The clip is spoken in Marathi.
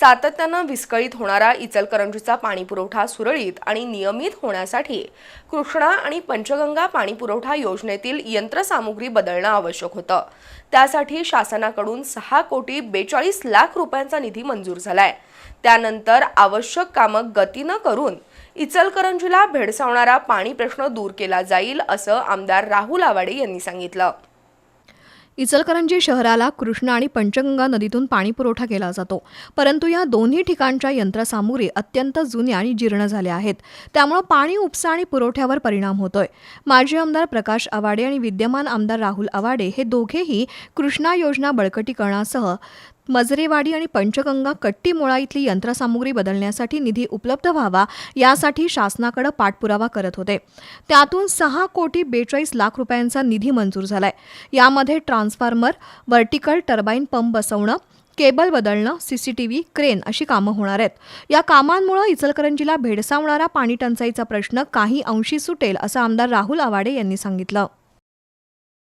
सातत्यानं विस्कळीत होणारा इचलकरंजीचा पाणीपुरवठा सुरळीत आणि नियमित होण्यासाठी कृष्णा आणि पंचगंगा पाणीपुरवठा योजनेतील यंत्रसामुग्री बदलणं आवश्यक होतं. त्यासाठी शासनाकडून सहा कोटी बेचाळीस लाख रुपयांचा निधी मंजूर झालाय. त्यानंतर आवश्यक कामं गतीनं करून इचलकरंजीला भेडसावणारा पाणी प्रश्न दूर केला जाईल असं आमदार राहुल आवाडे यांनी सांगितलं. इचलकरंजी शहराला कृष्णा आणि पंचगंगा नदीतून पाणी पुरवठा केला जातो. परंतु या दोन्ही ठिकाणच्या यंत्रसामुग्री अत्यंत जुन्या आणि जीर्ण झाल्या आहेत. त्यामुळे पाणी उपसा आणि पुरवठ्यावर परिणाम होतोय. माजी आमदार प्रकाश आवाडे आणि विद्यमान आमदार राहुल आवाडे हे दोघेही कृष्णा योजना बळकटीकरणासह मजरेवाडी आणि पंचगंगा कट्टीमुळा इथली यंत्रसामुग्री बदलण्यासाठी निधी उपलब्ध व्हावा यासाठी शासनाकडे पाठपुरावा करत होते. त्यातून सहा कोटी बेचाळीस लाख रुपयांचा निधी मंजूर झालाय. यामध्ये ट्रान्सफॉर्मर व्हर्टिकल टर्बाईन पंप बसवणं केबल बदलणं सीसीटीव्ही क्रेन अशी कामं होणार आहेत. या कामांमुळे इचलकरंजीला भेडसावणारा पाणी टंचाईचा प्रश्न काही अंशी सुटेल असं आमदार राहुल आवाडे यांनी सांगितलं.